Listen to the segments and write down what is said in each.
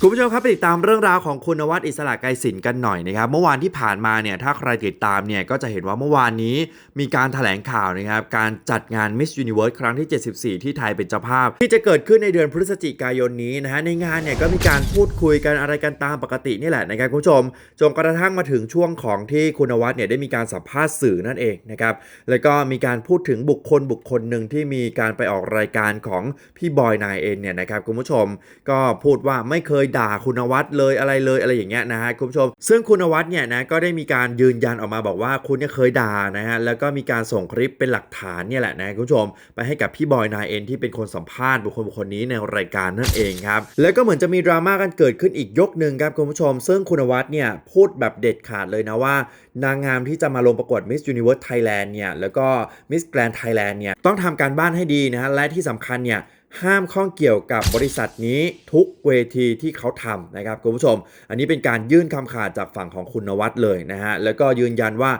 คุณผู้ชมครับไปติดตามเรื่องราวของคุณนวัดอิสระไกรสินกันหน่อยนะครับ เมื่อวานที่ผ่านมาเนี่ยถ้าใครติดตามเนี่ยก็จะเห็นว่าเมื่อวานนี้มีการแถลงข่าวนะครับการจัดงาน Miss Universe ครั้งที่ 74 ที่ไทยเป็นเจ้าภาพ ที่จะเกิดขึ้นในเดือนพฤศจิกายนนี้นะฮะในงานเนี่ยก็มีการพูดคุยกันอะไรกันตามปกตินี่แหละนะครับคุณผู้ชมจนกระทั่งมาถึงช่วงของที่คุณนวัดเนี่ยได้มีการสัมภาษณ์สื่อนั่นเองนะครับแล้วก็มีการพูดถึงบุคคลบุคคลหนึ่งที่มีการไปออกรายการของพี่บอยนายเองเนี่ยนะครับคุณผู้ชมก็พูดว่าไม่เคยด่าคุณวัดเลยอะไรเลยอะไรอย่างเงี้ยนะฮะคุณผู้ชม ซึ่งคุณวัดเนี่ยนะก็ได้มีการยืนยันออกมาบอกว่าคุณเนี่ยเคยด่านะฮะแล้วก็มีการส่งคลิปเป็นหลักฐานเนี่ยแหละนะคุณผู้ชม ไปให้กับพี่บอยนายเอ็นที่เป็นคนสัมภาษณ์บุคคลบุคคลนี้ในรายการนั่นเองครับแล้วก็เหมือนจะมีดราม่ากันเกิดขึ้นอีกยกหนึ่งครับคุณผู้ชม ซึ่งคุณวัดเนี่ยพูดแบบเด็ดขาดเลยนะว่า นางงามที่จะมาลงประกวด Miss Universe Thailand เนี่ยแล้วก็ Miss Grand Thailand เนี่ยต้องทำการบ้านให้ดีนะฮะและที่สำคัญเนี่ย ห้ามข้องเกี่ยวกับบริษัทนี้ทุกเวทีที่เขาทำนะครับคุณผู้ชม อันนี้เป็นการยื่นคำขาดจากฝั่งของคุณนวัดเลยนะฮะแล้วก็ยืนยันว่า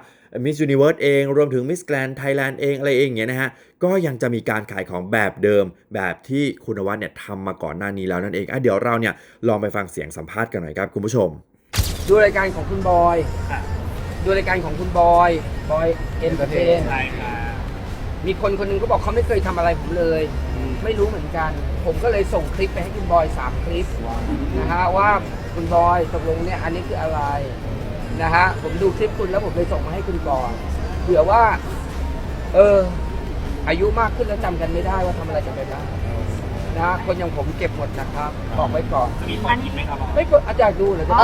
Miss Universe เองรวมถึง Miss Grand Thailand เองอะไรเองเนี่ยนะฮะก็ยังจะมีการขายของแบบเดิม แบบที่คุณนวัดเนี่ยทำมาก่อนหน้านี้แล้วนั่นเองอะเดี๋ยวเราเนี่ยลองไปฟังเสียงสัมภาษณ์กันหน่อยครับคุณผู้ชม ดูรายการของคุณบอยดูรายการของคุณบอยบอยเอ็นเตอร์เทนใช่ครับมีคนคนหนึงก็บอกเขาไม่เคยทำอะไรผมเลย ไม่รู้เหมือนกัน ผมก็เลยส่งคลิปไปให้คุณบอยสามคลิปนะฮะว่าคุณบอยตกลงเนี่ยอันนี้คืออะไรนะฮะผมดูคลิปคุณแล้วผมเลยส่งมาให้คุณบอยเผื่อว่า เอออายุมากขึ้นแล้วจำกันไม่ได้ว่าทำอะไรกันไปบ้าง นะฮะคนอย่างผมเก็บหมดนะครับบอกไว้ก่อนจะมีคนคิดไหมครับไม่กดอาจารย์ดูเหรอจะ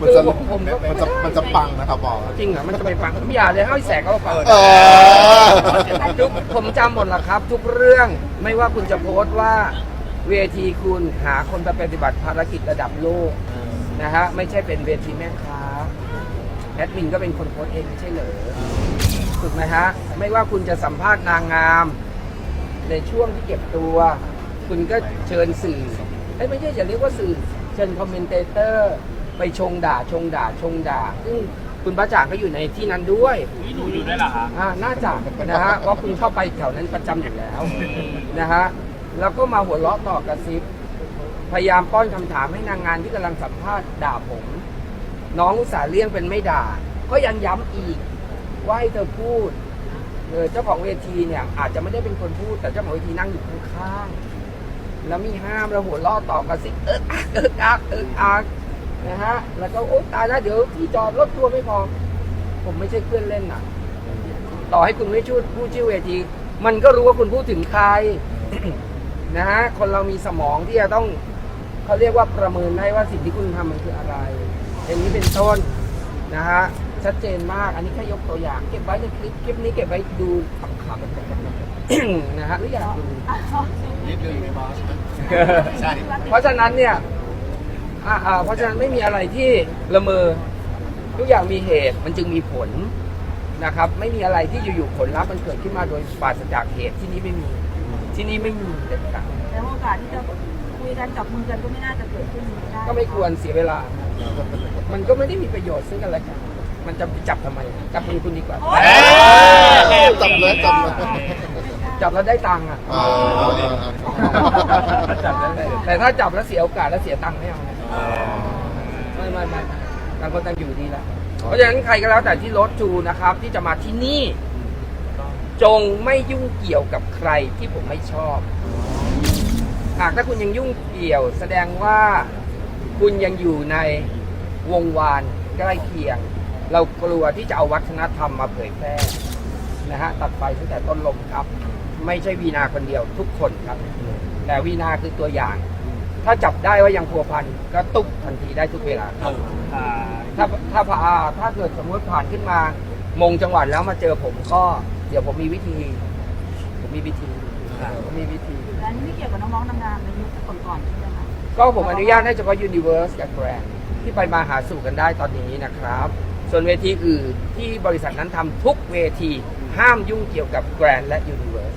มันจะคือผมผมก็มันจะมันจะปังนะครับบอกจริงเหรอมันจะไปฟังไม่อยากเลยให้แสกเขาฟังเออทุกผมจำหมดละครับ ทุกเรื่องไม่ว่าคุณจะโพสต์ว่าเวทีคุณหาคนไปปฏิบัติภารกิจระดับโลกนะฮะไม่ใช่เป็นเวทีแม่ค้าแอดมินก็เป็นคนโพสต์เองไม่ใช่เหรอถูกไหมฮะ ไม่ว่าคุณจะสัมภาษณ์นางงาม ในช่วงที่เก็บตัว คุณก็เชิญสื่อเอ้ยไม่ใช่อย่าเรียกว่าสื่อ เชิญคอมเมนเตเตอร์ ไปชงด่าชงด่าชงด่า ซึ่งคุณป้าจ่างก็อยู่ในที่นั้นด้วยนี่ดูอยู่ด้วยเหรอครับอ่าน่าจะนะฮะเพราะคุณเข้าไปแถวนั้นประจำอยู่แล้วนะฮะแล้วก็มาหัวเราะต่อกระซิบ พยายามป้อนคำถามให้นางงานที่กำลังสัมภาษณ์ด่าผม น้องอุตส่าห์เลี่ยงเป็นไม่ด่า ก็ยังย้ำอีก ว่าให้เธอพูด เออเจ้าของเวทีเนี่ยอาจจะไม่ได้เป็นคนพูด แต่เจ้าของเวทีนั่งอยู่ข้างๆแล้วมีห้ามแล้วหัวเราะต่อกระซิบเอิ๊กอักเอิ๊กอักเอิ๊กอักนะฮะแล้วก็โอ๊ยตายแล้วเดี๋ยวที่จอดรถทัวร์ไม่พอ ผมไม่ใช่เพื่อนเล่นน่ะ ต่อให้คุณไม่ชูดพูดชื่อเวที มันก็รู้ว่าคุณพูดถึงใครนะฮะคนเรามีสมองที่จะต้องเขาเรียกว่าประเมินได้ว่าสิ่งที่คุณทำมันคืออะไรอย่างนี้เป็นต้นนะฮะ ชัดเจนมาก อันนี้แค่ยกตัวอย่าง เก็บไว้ในคลิปคลิปนี้เก็บไว้ดูขำๆนะฮะหรืออยากดูนิดนึงไหมบอสใช่เพราะฉะนั้นเนี่ยอ่าอ่าเพราะฉะนั้นไม่มีอะไรที่ละเมอทุกอย่างมีเหตุมันจึงมีผลนะครับ ไม่มีอะไรที่อยู่ๆผลลัพธ์มันเกิดขึ้นมาโดยปราศจากเหตุที่นี้ไม่มี ที่นี้ไม่มีเด็ดขาดแล้วโอกาสที่จะคุยกันจับมือกันก็ไม่น่าจะเกิดขึ้นได้ก็ไม่ควรเสียเวลา มันก็ไม่ได้มีประโยชน์ซึ่งกันและกัน มันจะไปจับทำไมจับมือคุณดีกว่าจับเลยจับเลย จับแล้วได้ตังค์อะอ๋อ จับแล้วได้แต่ถ้าจับแล้วเสียโอกาสแล้วเสียตังค์ไม่เอานะไม่ไม่ไม่ไม่ต่างคนต่างอยู่ดีแล้ว เพราะฉะนั้นใครก็แล้วแต่ที่รถจูนะครับ ที่จะมาที่นี่ จงไม่ยุ่งเกี่ยวกับใครที่ผมไม่ชอบ หากถ้าคุณยังยุ่งเกี่ยว แสดงว่าคุณยังอยู่ในวงวานใกล้เคียง เรากลัวที่จะเอาวัฒนธรรมมาเผยแพร่นะฮะตัดไฟตั้งแต่ต้นลมครับ ไม่ใช่วีนาคนเดียวทุกคนครับ แต่วีนาคือตัวอย่าง ถ้าจับได้ว่ายังพัวพันก็ตุกทันทีได้ทุกเวลาครับอ่าถ้าถ้าพาถ้าเกิดสมมติผ่านขึ้นมามงจังหวัดแล้วมาเจอผมก็ เดี๋ยวผมมีวิธี ผมมีวิธีอ่าผมมีวิธีและนี่ไม่เกี่ยวกับน้องๆนางงามในยุคก่อนๆใช่ไหมคะก็ผมอนุญาตให้เฉพาะ Universe กับ Grand ที่ไปมาหาสู่กันได้ตอนนี้นะครับ ส่วนเวทีอื่นที่บริษัทนั้นทำทุกเวทีห้ามยุ่งเกี่ยวกับแกรนด์และยูนิเวอร์ส